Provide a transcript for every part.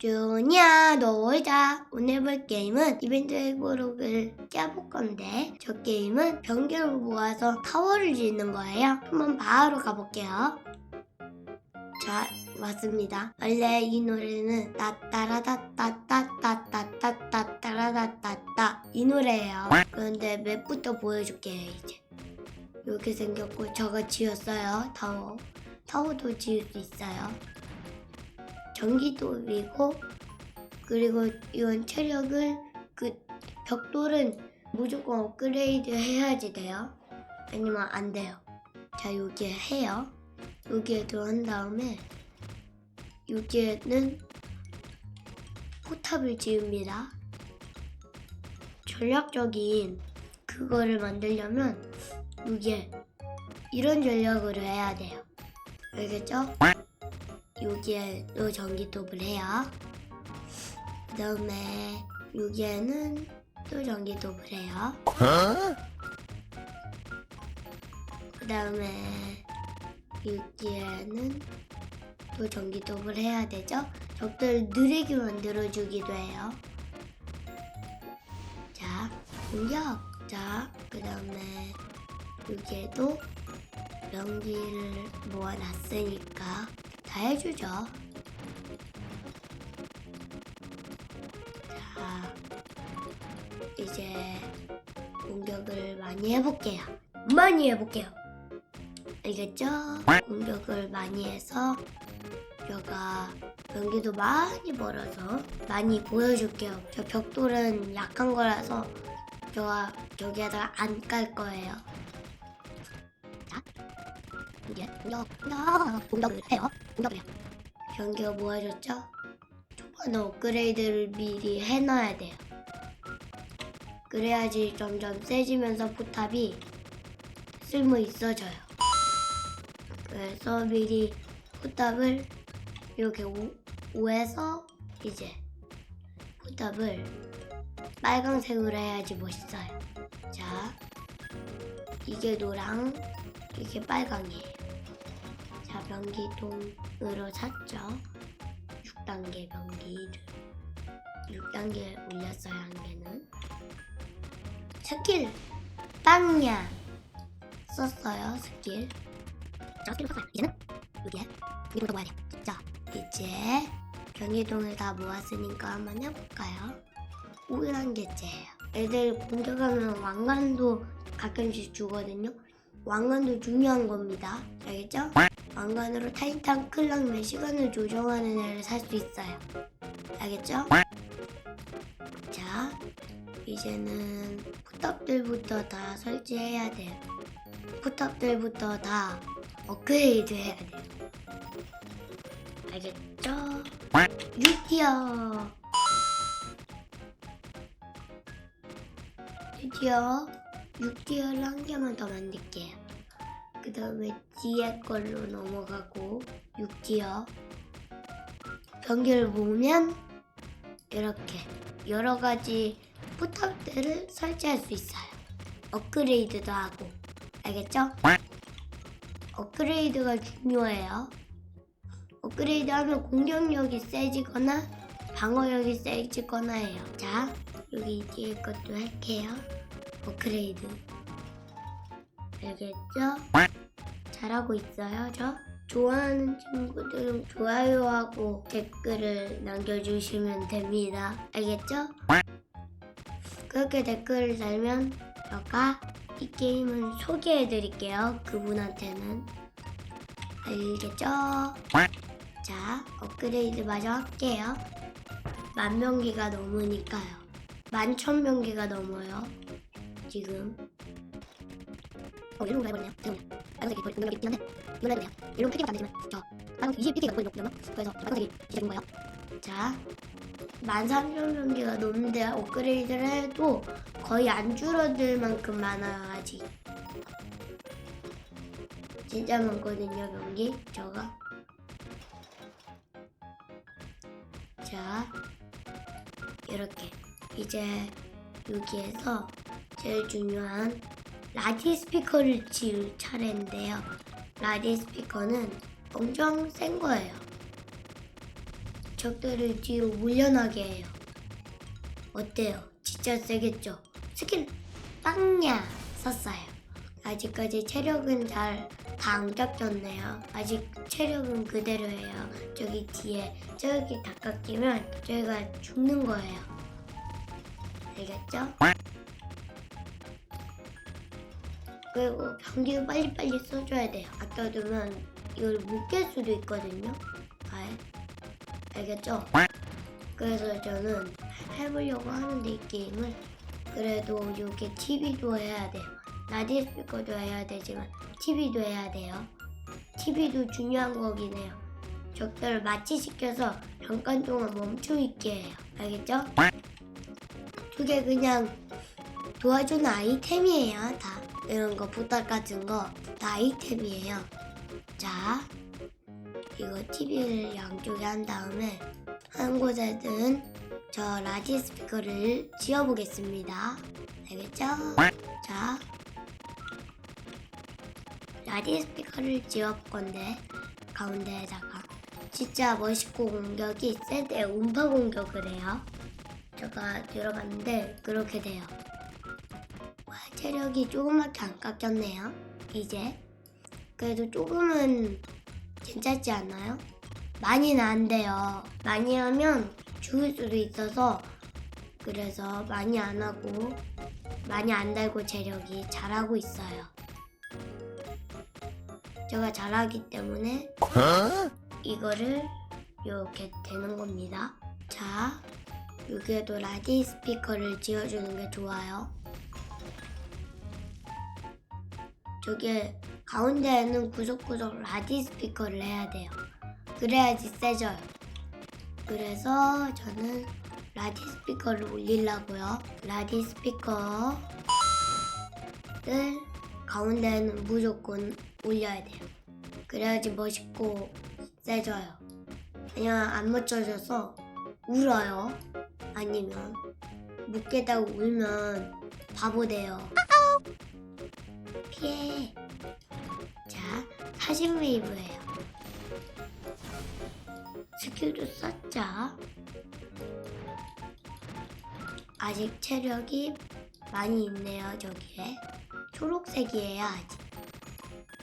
주냐 놀자. 오늘 볼 게임은 이벤트 회고록을 짜볼 건데 저 게임은 변기를 모아서 타워를 짓는 거예요. 한번 바로 가볼게요. 자 왔습니다. 원래 이 노래는 따따라따따따따따따따라따따따 이 노래예요. 그런데 맵부터 보여줄게요 이제. 이렇게 생겼고 저가 지었어요. 타워. 타워도 지을 수 있어요 전기도이고 그리고 이건 체력을 그 벽돌은 무조건 업그레이드 해야지 돼요. 아니면 안 돼요. 자 여기에 해요. 여기에 들어간 다음에 여기에는 포탑을 지읍니다. 전략적인 그거를 만들려면 여기에 이런 전략으로 해야 돼요. 알겠죠? 여기에 또 전기톱을 해요. 그 다음에 여기에는 또 전기톱을 해요. 그 다음에 여기에는 또 전기톱을 해야 되죠. 적들 느리게 만들어주기도 해요. 자, 공격. 자, 그 다음에 여기에도 연기를 모아놨으니까 다 해주죠. 자, 이제 공격을 많이 해볼게요. 많이 해볼게요. 알겠죠? 공격을 많이 해서 제가 연기도 많이 벌어서 많이 보여줄게요. 저 벽돌은 약한 거라서 제가 여기에다가 안 깔 거예요. 자, 이제 공격, 공격, 공격을 해요. 공격을 해요. 경기가 모아졌죠? 초반에 업그레이드를 미리 해놔야 돼요. 그래야지 점점 세지면서 포탑이 쓸모 있어져요. 그래서 미리 포탑을 이렇게 오, 오에서 이제 포탑을 빨강색으로 해야지 멋있어요. 자, 이게 노랑, 이게 빨강이에요. 자, 변기통으로 샀죠. 6단계 변기를. 6단계 올렸어요, 한 개는. 스킬, 빵야. 썼어요, 스킬. 자, 스킬을 썼어요. 이제는 여기에 변기통을 더 모아야 돼요. 자, 이제 변기통을 다 모았으니까 한번 해볼까요? 5단계째예요. 애들 공격하면 왕관도 가끔씩 주거든요. 왕관도 중요한 겁니다. 알겠죠? 왕관으로 타이탄 클락맨 시간을 조정하는 애를 살 수 있어요. 알겠죠? 자, 이제는 포탑들부터 다 설치해야 돼요. 포탑들부터 다 업그레이드 해야 돼요. 알겠죠? 유티어 드디어 6개월 한 개만 더 만들게요. 그 다음에 뒤에 걸로 넘어가고 6기어 변기를 보면 이렇게 여러 가지 포탑들을 설치할 수 있어요. 업그레이드도 하고 알겠죠? 업그레이드가 중요해요. 업그레이드 하면 공격력이 세지거나 방어력이 세지거나 해요. 자, 여기 뒤에 것도 할게요. 업그레이드. 알겠죠? 잘하고 있어요, 저? 좋아하는 친구들은 좋아요하고 댓글을 남겨주시면 됩니다. 알겠죠? 그렇게 댓글을 달면 제가 이 게임을 소개해드릴게요. 그분한테는. 알겠죠? 자, 업그레이드 마저 할게요. 만 명기가 넘으니까요. 만 천 명기가 넘어요. 지금. 어, 일로 가버렸네요. 잠깐만요. 빨간색이 거의 공격력이 있긴 한데, 해도 돼요. 일로 패기가 안 되지만, 저, 빨간색 20 패기가 거의 넘거든요. 그래서 저 빨간색이 시작인 거예요. 자, 만 삼천 명기가 넘는데 업그레이드를 해도 거의 안 줄어들 만큼 많아요, 아직. 진짜 많거든요, 명기. 저가. 자, 이렇게 이제 여기에서 제일 중요한 라디 스피커를 지을 차례인데요. 라디 스피커는 엄청 센 거예요. 적들을 뒤로 물려나게 해요. 어때요? 진짜 세겠죠? 스킬 빵야 썼어요. 아직까지 체력은 잘 다 안 깎였네요. 아직 체력은 그대로예요. 저기 뒤에 저기 다 깎이면 저희가 죽는 거예요. 알겠죠? 그리고 병기도 빨리빨리 써줘야 돼요. 아껴두면 이걸 못 깰 수도 있거든요. 알, 알겠죠? 그래서 저는 해보려고 하는데 이 게임을 그래도 이렇게 TV도 해야 돼요. 라디오 스피커도 해야 되지만 TV도 해야 돼요. TV도 중요한 거긴 해요. 적들을 마취시켜서 잠깐 동안 멈춰 있게 해요. 알겠죠? 그게 그냥 도와주는 아이템이에요. 다 이런 거 부탁 같은 거 다 아이템이에요. 자, 이거 TV를 양쪽에 한 다음에 한 곳에 든 저 라디 스피커를 지어보겠습니다. 알겠죠? 자, 라디 스피커를 지을 건데 가운데에다가 진짜 멋있고 공격이 센데 음파 공격을 해요. 제가 들어갔는데 그렇게 돼요. 와, 체력이 조금밖에 안 깎였네요. 이제 그래도 조금은 괜찮지 않나요? 많이는 안 돼요. 많이 하면 죽을 수도 있어서 그래서 많이 안 하고 많이 안 달고 체력이 잘하고 있어요. 제가 잘하기 때문에 이거를 이렇게 되는 겁니다. 자, 여기에도 라디 스피커를 지어주는 게 좋아요. 저기 가운데에는 구석구석 라디 스피커를 해야 돼요. 그래야지 세져요. 그래서 저는 라디 스피커를 올리려고요. 라디 스피커를 가운데에는 무조건 올려야 돼요. 그래야지 멋있고 세져요. 그냥 안 멋져져서 울어요. 아니면 못 깨다고 울면 바보 돼요. 피해. 자, 사신 웨이브예요. 스킬도 썼죠. 아직 체력이 많이 있네요, 저기에. 초록색이에요, 아직.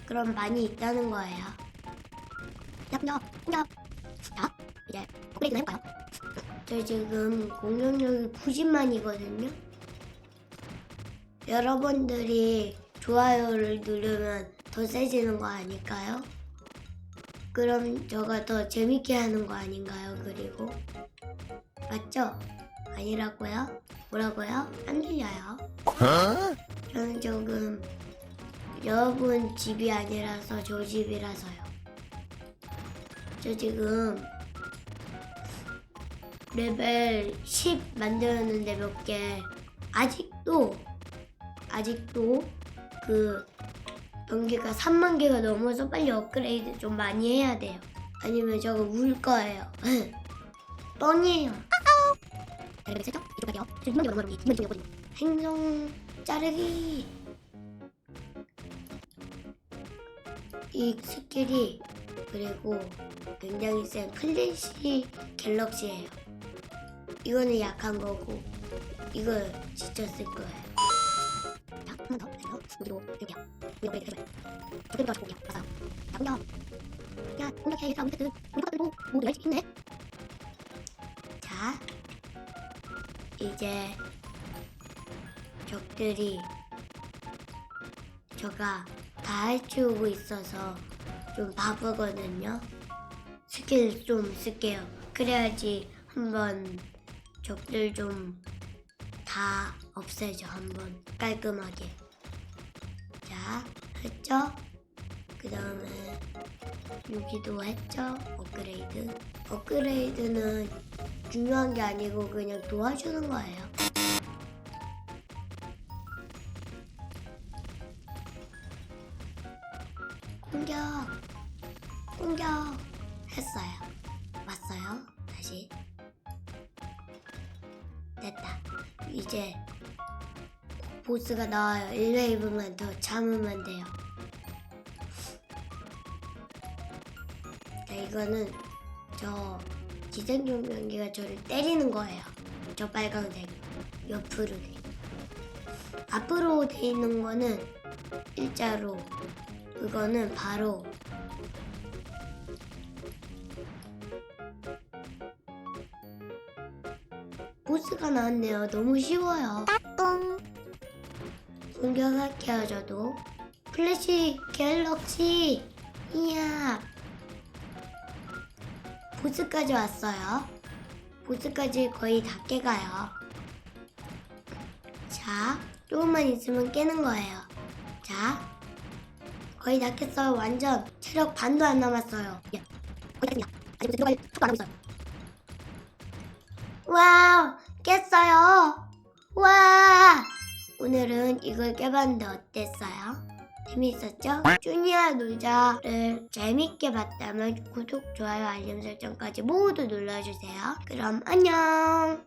그럼 많이 있다는 거예요. 저 지금 공격력이 90만이거든요. 여러분들이 좋아요를 누르면 더 세지는 거 아닐까요? 그럼 저가 더 재밌게 하는 거 아닌가요? 그리고 맞죠? 아니라고요? 뭐라고요? 안 들려요. 저는 조금 여러분 집이 아니라서 저 집이라서요. 저 지금 레벨 10 만들었는데 몇 개 아직도 아직도 그 연계가 3만 개가 넘어서 빨리 업그레이드 좀 많이 해야 돼요. 아니면 저거 울 거예요. 뻥이에요. 레벨 세죠? 이쪽 갈게요. 지금 2만 개가 넘어가면 2만 개거든요. 행성 자르기. 이 스킬이 그리고 굉장히 센 플래시 갤럭시예요. 이거는 약한 거고 이거 진짜 쓸 거예요. 무기로 이렇게요. 무기 업그레이드 해줘요. 적대부터 하시고 올게요. 맞아요. 자, 공격. 야, 공격해. 얘들아, 우리 우리 들고 모두 열심히 힘내. 자, 이제 적들이 저가 다 해치우고 있어서 좀 바쁘거든요. 스킬 좀 쓸게요. 그래야지 한번 적들 좀 다 없애죠. 한번 깔끔하게. 자, 했죠? 그 다음에 여기도 했죠? 업그레이드. 업그레이드는 중요한 게 아니고 그냥 도와주는 거예요. 공격! 공격! 했어요. 왔어요. 다시. 됐다. 이제 보스가 나와요. 1웨이브만 더 참으면 돼요. 자, 이거는 저 기생충병기가 저를 때리는 거예요. 저 빨강색 옆으로 돼. 앞으로 돼 있는 거는 일자로 그거는 바로 보스가 나왔네요. 너무 쉬워요. 공격할게요, 저도. 플래시 갤럭시 이야 보스까지 왔어요. 보스까지 거의 다 깨가요. 자, 조금만 있으면 깨는 거예요. 자, 거의 다 깼어요. 완전 체력 반도 안 남았어요. 와우, 깼어요. 와, 오늘은 이걸 깨봤는데 어땠어요? 재밌었죠? 주니아 놀자를 재밌게 봤다면 구독, 좋아요, 알림 설정까지 모두 눌러주세요. 그럼 안녕!